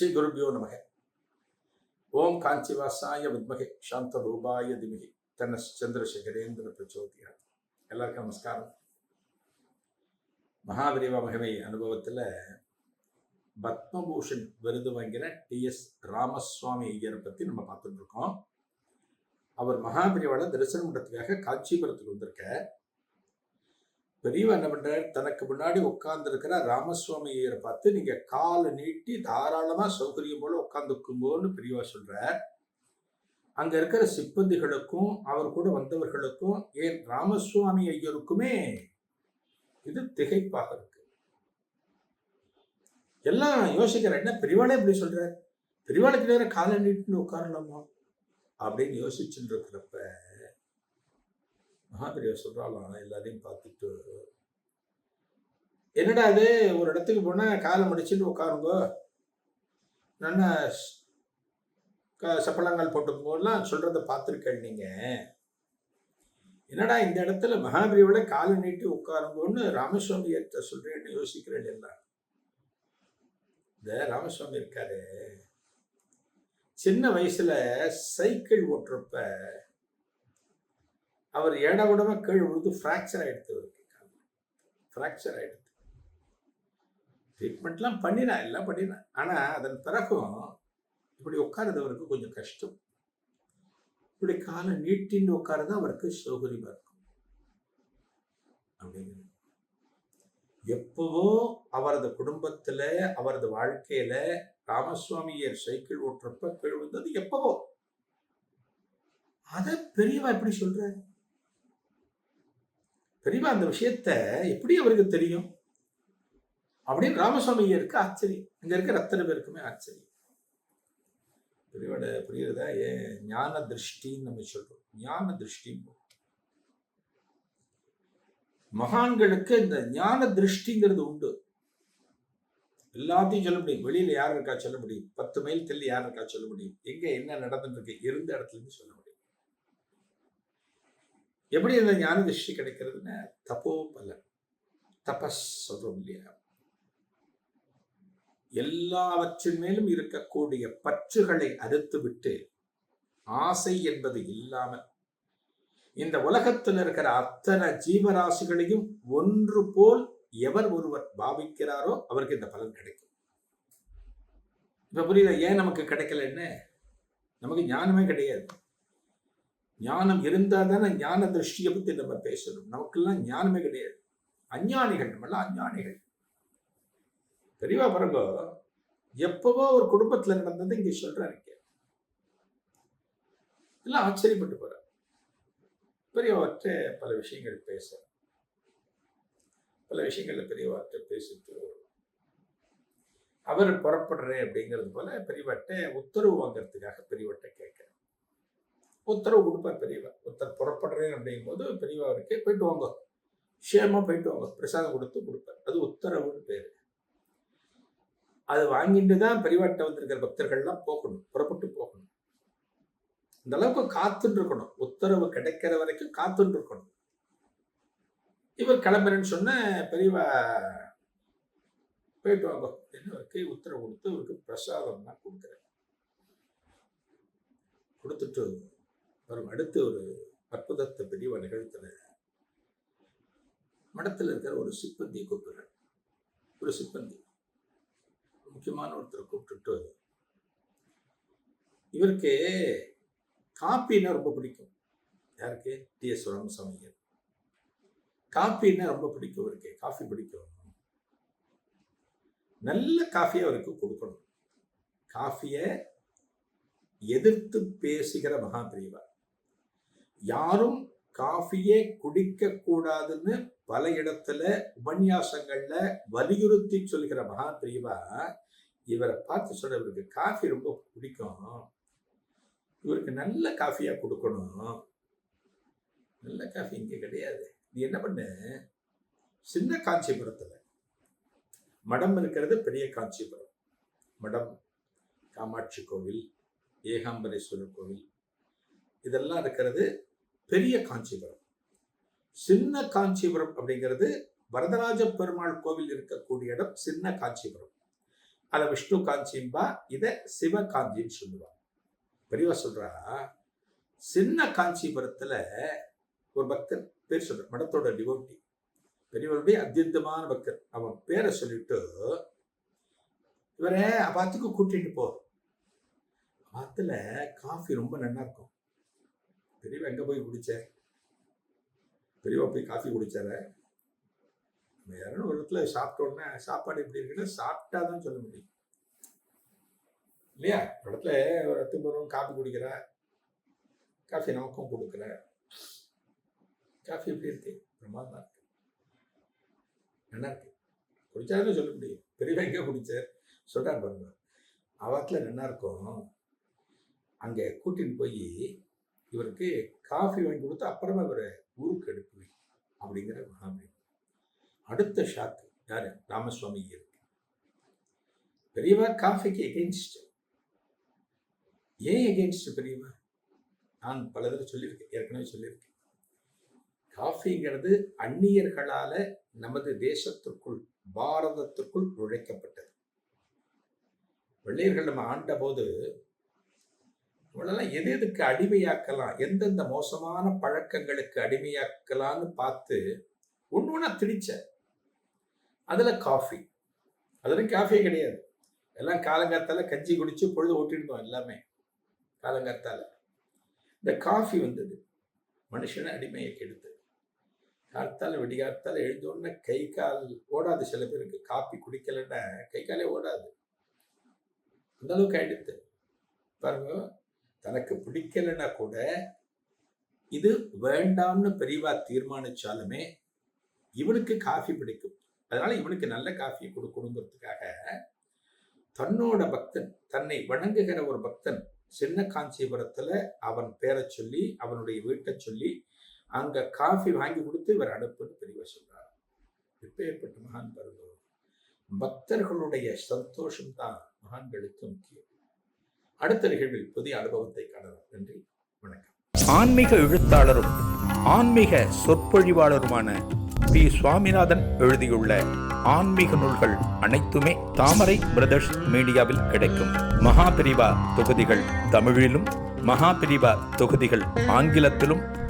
ஸ்ரீ குருபியோ நமக. ஓம் காஞ்சிவாசாய வித்மகே சாந்த ரூபாய திமிகி தன்ன சந்திரசேகரேந்திர பிரச்சோதியா. எல்லாருக்கும் நமஸ்காரம். மகாவிரிவா மகிமை அனுபவத்தில் பத்மபூஷன் விருது வாங்கின டி எஸ் ராமசுவாமி ஐயரை பற்றி நம்ம பார்த்துட்டு இருக்கோம். அவர் மகாபிரிவால தரிசனம் பண்ணுறதுக்காக காஞ்சிபுரத்துக்கு வந்திருக்க பெரியவா என்ன பண்றாரு? தனக்கு முன்னாடி உட்கார்ந்துருக்கிற ராமசுவாமி ஐயரை பார்த்து நீங்க காலை நீட்டி தாராளமா சௌகரியம் போல உட்கார்ந்துக்கும்போன்னு பெரியவா சொல்றார். அங்க இருக்கிற சிப்பந்திகளுக்கும் அவர் கூட வந்தவர்களுக்கும் ஏன் ராமசுவாமி ஐயருக்குமே இது திகைப்பாக இருக்கு. எல்லாம் யோசிக்கிற என்ன பெரியவாளே இப்படி சொல்ற பெரியவாளுக்கு நேரம் காலை நீட்டுன்னு உட்காரலாமா? அப்படின்னு யோசிச்சுட்டு இருக்கிறப்ப மகாபெரியவா சொல்றாளாம் எல்லாரையும் பார்த்துட்டு என்னடா அது ஒரு இடத்துக்கு போனா காலை முடிச்சுட்டு உட்காருங்க. நல்ல சப்பளங்கள் போட்டுக்கும்போதெல்லாம் சொல்றத பார்த்துருக்கேன் நீங்க. என்னடா இந்த இடத்துல மகாபெரியவோட காலை நீட்டி உட்காருங்கன்னு ராமசுவாமியத்தை சொல்றேன்னு யோசிக்கிறேன் எல்லாம் இந்த ராமசுவாமி இருக்காரு. சின்ன வயசுல சைக்கிள் ஓட்டுறப்ப அவர் ஏடகுடமா கீழ் விழுந்து ஃப்ராக்சர் ஆயிடுத்து அவருக்கு ஃப்ராக்சர் ஆகிடுது ட்ரீட்மெண்ட்லாம் பண்ணினா எல்லாம் பண்ணினா. ஆனால் அதன் பிறகும் இப்படி உட்காரதவருக்கு கொஞ்சம் கஷ்டம். இப்படி காலை நீட்டின்னு உட்காருது அவருக்கு சௌகரியமாக இருக்கும். அப்படிங்கிறது எப்பவோ அவரது குடும்பத்துல அவரது வாழ்க்கையில ராமசுவாமியர் சைக்கிள் ஓட்டுறப்ப கீழ் வந்தது எப்பவோ. அத பெரியவா எப்படி சொல்ற பெரியவா அந்த விஷயத்த எப்படி அவருக்கு தெரியும்? அப்படின்னு ராமசுவாமி ஐயருக்கு ஆச்சரியம். இங்க இருக்கிற அத்தனை பேருக்குமே ஆச்சரியம். பெரியவோட புரியுறதா? ஏன் ஞான திருஷ்டின்னு நம்ம சொல்றோம். ஞான திருஷ்டி மகான்களுக்கு இந்த ஞான திருஷ்டிங்கிறது உண்டு. எல்லாத்தையும் சொல்ல முடியும். வெளியில யார் இருக்கா சொல்ல முடியும். பத்து மைல் தள்ளி யார் இருக்கா சொல்ல முடியும். எங்க என்ன நடந்துட்டு இருக்கு? இருந்த இடத்துல இருந்து சொல்ல முடியும். எப்படி அந்த ஞான திருஷ்டி கிடைக்கிறதுன்னு தப்போ பலன் தபஸ் சொல்றோம் இல்லையா? எல்லாவற்றின் மேலும் இருக்கக்கூடிய பற்றுகளை அறுத்து விட்டு ஆசை என்பது இல்லாமல் இந்த உலகத்தில் இருக்கிற அத்தனை ஜீவராசிகளையும் ஒன்று போல் எவர் ஒருவர் பாவிக்கிறாரோ அவருக்கு இந்த பலன் கிடைக்கும். இப்ப புரியுதா? ஏன் நமக்கு கிடைக்கலன்னு? நமக்கு ஞானமே கிடையாது. ஞானம் இருந்தால் தானே ஞான திருஷ்டியை பற்றி நம்ம பேசணும். நமக்கெல்லாம் ஞானமே கிடையாது. அஞ்ஞானிகள் நம்மளாம் அஞ்ஞானிகள். தெரியவா பிறகு எப்பவோ ஒரு குடும்பத்துல நடந்தது இங்க சொல்றாரு எல்லாம் ஆச்சரியப்பட்டு போறார். பெரியவற்ற பல விஷயங்கள் பேச. பல விஷயங்கள்ல பெரியவாற்ற பேசிட்டு அவர் புறப்படுறேன் அப்படிங்கிறது போல பெரியவட்ட உத்தரவு வாங்கறதுக்காக பெரியவட்ட கேட்குறேன் உத்தரவு கொடுப்பார் பெரியவர். ஒருத்தர் புறப்படுறேன் அப்படிங்கும் போது பெரியவா போயிட்டு வாங்க. ஷேமா போயிட்டு வாங்க. பிரசாதம் கொடுத்து கொடுப்பார். அது உத்தரவுன்னு பேர். அது வாங்கிட்டு தான் பெரியவாட்ட வந்திருக்கிற பக்தர்கள்லாம் போகணும். புறப்பட்டு போகணும். இந்த அளவுக்கு காத்துட்டு இருக்கணும் உத்தரவு கிடைக்கிற வரைக்கும் காத்துட்டு இருக்கணும் இவர் கிளம்புறேன்னு சொன்ன பெரியவா போயிட்டு வாங்க. அப்படின்னு அவருக்கு உத்தரவு கொடுத்து அவருக்கு பிரசாதம் தான் கொடுக்குறேன். கொடுத்துட்டு வரும். அடுத்து ஒரு அற்புதத்தை பெரியவா நிகழ்த்தின மடத்தில் இருக்கிற ஒரு சிப்பந்தியை கூப்பிடுறேன் ஒரு சிப்பந்தி. முக்கியமான ஒருத்தரை கூப்பிட்டுட்டு இவருக்கு காப்பின்னா ரொம்ப பிடிக்கும். யாருக்கு? டி எஸ் ராமசாமியர் காப்பின்னா ரொம்ப பிடிக்கும் இவருக்கு. காஃபி பிடிக்கும். நல்ல காஃபியை அவருக்கு கொடுக்கணும். காஃபியை எதிர்த்து பேசுகிற மகாபிரிவா. யாரும் காஃபியே குடிக்க கூடாதுன்னு பல இடத்துல உபன்யாசங்கள்ல வலியுறுத்தி சொல்கிற மகாபிரிவா இவரை பார்த்து சொல்ற இவருக்கு காஃபி ரொம்ப பிடிக்கும். இவருக்கு நல்ல காஃபியா கொடுக்கணும். நல்ல காஃபி இங்க கிடையாது. நீ என்ன பண்ணு? சின்ன காஞ்சிபுரத்துல. மடம் இருக்கிறது பெரிய காஞ்சிபுரம். மடம் காமாட்சி கோவில் ஏகாம்பரேஸ்வரர் கோவில். இதெல்லாம் இருக்கிறது பெரிய காஞ்சிபுரம். சின்ன காஞ்சிபுரம் அப்படிங்கிறது வரதராஜ பெருமாள் கோவில் இருக்கக்கூடிய இடம் சின்ன காஞ்சிபுரம். அதை விஷ்ணு காஞ்சிம்பா இதை சிவ காஞ்சின்னு சொல்லுவாங்க. பெரியவா சொல்றா சின்ன காஞ்சிபுரத்துல ஒரு பக்தர் பேர் சொல்ற மடத்தோட டிவோட்டி பெரியவருடைய அத்தியந்தமான பக்தர். அவன் பேரை சொல்லிட்டு இவரை அபாத்துக்கு கூட்டிட்டு போ. அபாத்துல காஃபி ரொம்ப நல்லா இருக்கும். பெரியவா எங்கே போய் குடிச்ச? பெரியவா போய் காஃபி குடிச்சார நம்ம யாரும் ஒரு இடத்துல சாப்பிட்ட உடனே சாப்பாடு எப்படி இருக்குன்னு சாப்பிட்டா தான் சொல்ல முடியும். இல்லையா? ஒரு இடத்துல ஒரு இடத்துக்கு போகிறோம் காஃபி குடிக்கிற காஃபி நமக்கும் கொடுக்குற. காஃபி எப்படி இருக்கு? பிரமாதமாக இருக்கு. நல்லா இருக்கு. குடிச்சாலும் சொல்ல முடியும். பெரியவா எங்கே குடித்தார் சொல்கிறார் பாருங்க. அவத்தில் நல்லா இருக்கும். அங்கே கூட்டின்னு போய் இவருக்கு காஃபி வாங்கி கொடுத்து அப்புறமா இவரை ஊருக்கு அனுப்புவி அப்படிங்கிற மகாபலி அடுத்த ஷாக்கு யாரு? ராமசுவாமி இருக்கு பெரியவா காஃபிக்கு எகெயின்ஸ்ட் ஏன் எகெயின்ஸ்ட் பெரியவா? நான் பல தடவை சொல்லியிருக்கேன் ஏற்கனவே சொல்லியிருக்கேன். காஃபிங்கிறது அந்நியர்களால நமது தேசத்திற்குள் பாரதத்திற்குள் நுழைக்கப்பட்டது. வெள்ளையர்கள் நம்ம ஆண்ட போது இவளெல்லாம் எது எதுக்கு அடிமையாக்கலாம்? எந்தெந்த மோசமான பழக்கங்களுக்கு அடிமையாக்கலாம்னு பார்த்து ஒன்று ஒன்றா திணிச்ச. அதில் காஃபி அதில் காஃபியே கிடையாது. எல்லாம் காலங்காத்தால கஞ்சி குடிச்சு பொழுது ஓட்டிருந்தோம் எல்லாமே. காலங்காத்தால. இந்த காஃபி வந்தது. மனுஷனை அடிமையை கெடுத்து காத்தால விடிகாத்தால எழுந்தோடனே கை கால் ஓடாது சில பேருக்கு. காஃபி குடிக்கலைன்னா கை காலே ஓடாது. அந்த அளவுக்கு ஆயிடுத்து. பாருங்க தனக்கு பிடிக்கலைன்னா கூட இது வேண்டாம்னு பெரியவா தீர்மானிச்சாலுமே இவனுக்கு காஃபி பிடிக்கும். அதனால இவனுக்கு நல்ல காஃபியை கொடுக்கணுங்கிறதுக்காக தன்னோட பக்தன் தன்னை வணங்குகிற ஒரு பக்தன் சின்ன காஞ்சிபுரத்துல அவன் பேரை சொல்லி அவனுடைய வீட்டை சொல்லி அங்க காஃபி வாங்கி கொடுத்து இவர் அனுப்புன்னு பெரியவா சொல்றார். எப்பேற்பட்ட மகான் பருவம் பக்தர்களுடைய சந்தோஷம் தான் மகான்களுக்கு முக்கியம். அடுத்த நிகழ்வில் புதிய அனுபவத்தை காணலாம். நன்றி. வணக்கம். ஆன்மீக எழுத்தாளரும் ஆன்மீக சொற்பொழிவாளருமான பி. சுவாமிநாதன் எழுதியுள்ள ஆன்மீக நூல்கள் அனைத்துமே தாமரை பிரதர்ஸ் மீடியாவில் கிடைக்கும். மகாபிரிவா தொகுதிகள் தமிழிலும் மகாபிரிவா தொகுதிகள் ஆங்கிலத்திலும்